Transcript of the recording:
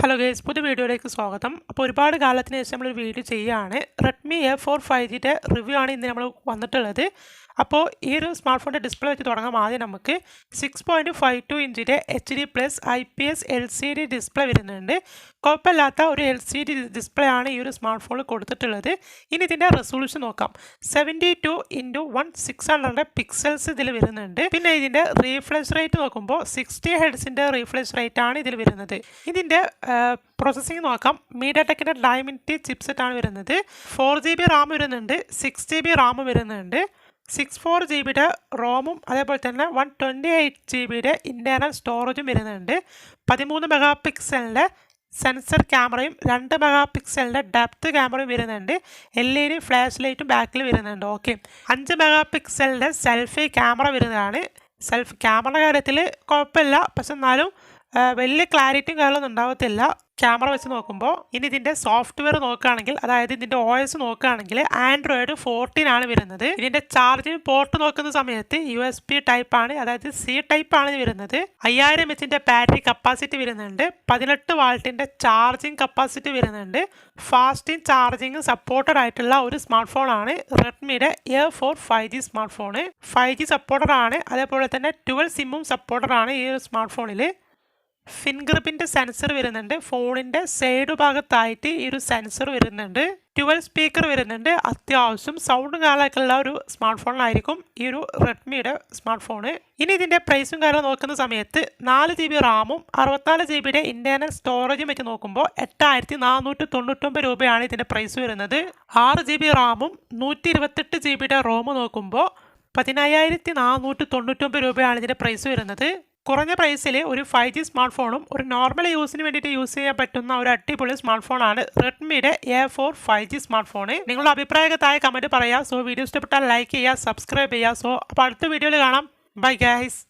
Hello guys പുതിയ വീഡിയോയിലേക്ക് സ്വാഗതം. അപ്പോൾ ഒരുപാട് കാലത്തിന് ശേഷം നമ്മളൊരു വീഡിയോ ചെയ്യുകയാണ്. റെഡ്മി എ ഫോർ ഫൈവ് ജിയുടെ റിവ്യൂ ആണ് ഇന്ന് നമ്മൾ വന്നിട്ടുള്ളത്. അപ്പോൾ ഈ ഒരു സ്മാർട്ട് ഫോണിന്റെ ഡിസ്പ്ലേ വെച്ച് തുടങ്ങാം ആദ്യം നമുക്ക് six point five two ഇഞ്ചിന്റെ H D plus I P S L C D display വരുന്നുണ്ട്. കുഴപ്പമില്ലാത്ത ഒരു എൽ സി ഡി ഡിസ്പ്ലേ ആണ് ഈ ഒരു സ്മാർട്ട് ഫോണിൽ കൊടുത്തിട്ടുള്ളത്. ഇനി ഇതിന്റെ റെസൊല്യൂഷൻ നോക്കാം. Seventy two into one six hundred pixels ഇതിൽ വരുന്നുണ്ട്. പിന്നെ ഇതിന്റെ റീഫ്രഷ് റേറ്റ് നോക്കുമ്പോൾ സിക്സ്റ്റി ഹെഡ്സിന്റെ റീഫ്രഷ് റേറ്റ് ആണ് ഇതിൽ വരുന്നത്. ഇതിന്റെ പ്രോസസ്സിംഗ് നോക്കാം. മീഡിയ ടെക്കിന്റെ ഡയമന്റി ചിപ്സെറ്റ് ആണ് വരുന്നത്. ഫോർ ജി ബി റാം വരുന്നുണ്ട്. സിക്സ് ജി ബി റാം വരുന്നുണ്ട്. സിക്സ് ഫോർ ജി ബിയുടെ റോമും അതേപോലെ തന്നെ വൺ ട്വന്റി എയ്റ്റ് ജി ബിയുടെ ഇന്റേർണൽ സ്റ്റോറേജും വരുന്നുണ്ട്. പതിമൂന്ന് മെഗാ പിക്സലിന്റെ സെൻസർ ക്യാമറയും രണ്ട് മെഗാ പിക്സലിന്റെ ഡെപ്ത് ക്യാമറയും വരുന്നുണ്ട്. എൽ ഇ ഡി ഫ്ലാഷ് ലൈറ്റും ബാക്കിൽ വരുന്നുണ്ട്. ഓക്കെ അഞ്ച് മെഗാ പിക്സലിന്റെ സെൽഫി ക്യാമറ വരുന്നതാണ്. സെൽഫ് ക്യാമറ കാര്യത്തിൽ കുഴപ്പമില്ല. പക്ഷെ എന്നാലും വലിയ ക്ലാരിറ്റിയും കാര്യമൊന്നും ഉണ്ടാവത്തില്ല. ക്യാമറ വെച്ച് നോക്കുമ്പോൾ ഇനി ഇതിന്റെ സോഫ്റ്റ്വെയർ നോക്കുകയാണെങ്കിൽ അതായത് ഇതിന്റെ ഒ എസ് നോക്കുകയാണെങ്കിൽ ആൻഡ്രോയിഡ് ഫോർട്ടീൻ ആണ് വരുന്നത്. ഇതിന്റെ ചാർജിംഗ് പോർട്ട് നോക്കുന്ന സമയത്ത് യു എസ് പി ടൈപ്പ് ആണ് അതായത് സി ടൈപ്പ് ആണ് വരുന്നത്. അയ്യായിരം എച്ചിന്റെ ബാറ്ററി കപ്പാസിറ്റി വരുന്നുണ്ട്. പതിനെട്ട് വാൾട്ടിന്റെ ചാർജിങ് കപ്പാസിറ്റി വരുന്നുണ്ട്. ഫാസ്റ്റിംഗ് ചാർജിങ് സപ്പോർട്ടഡ് ആയിട്ടുള്ള ഒരു സ്മാർട്ട് ഫോണാണ് റെഡ്മിയുടെ A four five G smart phone five G supported ആണ്. അതേപോലെ തന്നെ ട്വൽവ് സിമ്മും സപ്പോർട്ടഡ് ആണ് ഈ ഒരു സ്മാർട്ട് ഫോണിൽ ഫിംഗർ പ്രിന്റ് സെൻസർ വരുന്നുണ്ട്. ഫോണിന്റെ സൈഡ് ഭാഗത്തായിട്ട് ഈ ഒരു സെൻസർ വരുന്നുണ്ട്. ട്വൽ സ്പീക്കർ വരുന്നുണ്ട്. അത്യാവശ്യം സൗണ്ട് കാലമൊക്കെ ഒരു സ്മാർട്ട് ഫോണിലായിരിക്കും ഈ ഒരു റെഡ്മിയുടെ സ്മാർട്ട് ഫോണ് ഇനി ഇതിന്റെ പ്രൈസും കാര്യം നോക്കുന്ന സമയത്ത് നാല് ജി ബി റാമും അറുപത്തിനാല് ജി ബിയുടെ ഇന്റേർണൽ സ്റ്റോറേജും വെച്ച് നോക്കുമ്പോൾ എട്ടായിരത്തി നാനൂറ്റി തൊണ്ണൂറ്റൊമ്പത് രൂപയാണ് ഇതിന്റെ പ്രൈസ് വരുന്നത്. ആറ് ജി ബി റാമും നൂറ്റി ഇരുപത്തെട്ട് ജി ബിയുടെ റോമും നോക്കുമ്പോൾ പതിനയ്യായിരത്തി നാനൂറ്റി തൊണ്ണൂറ്റൊമ്പത് രൂപയാണ് ഇതിന്റെ പ്രൈസ് വരുന്നത്. കുറഞ്ഞ പ്രൈസിൽ ഒരു ഫൈവ് ജി സ്മാർട്ട് ഫോണും ഒരു നോർമൽ യൂസിന് വേണ്ടിയിട്ട് യൂസ് ചെയ്യാൻ പറ്റുന്ന ഒരു അടിപൊളി സ്മാർട്ട് ഫോണാണ് റെഡ്മിയുടെ A four five G smart phone നിങ്ങളുടെ അഭിപ്രായമൊക്കെ താഴെ കമന്റ് പറയുക സോ വീഡിയോ ഇഷ്ടപ്പെട്ടാൽ ലൈക്ക് ചെയ്യുക സബ്സ്ക്രൈബ് ചെയ്യുക സോ അപ്പോൾ അടുത്ത വീഡിയോയിൽ കാണാം. Bye guys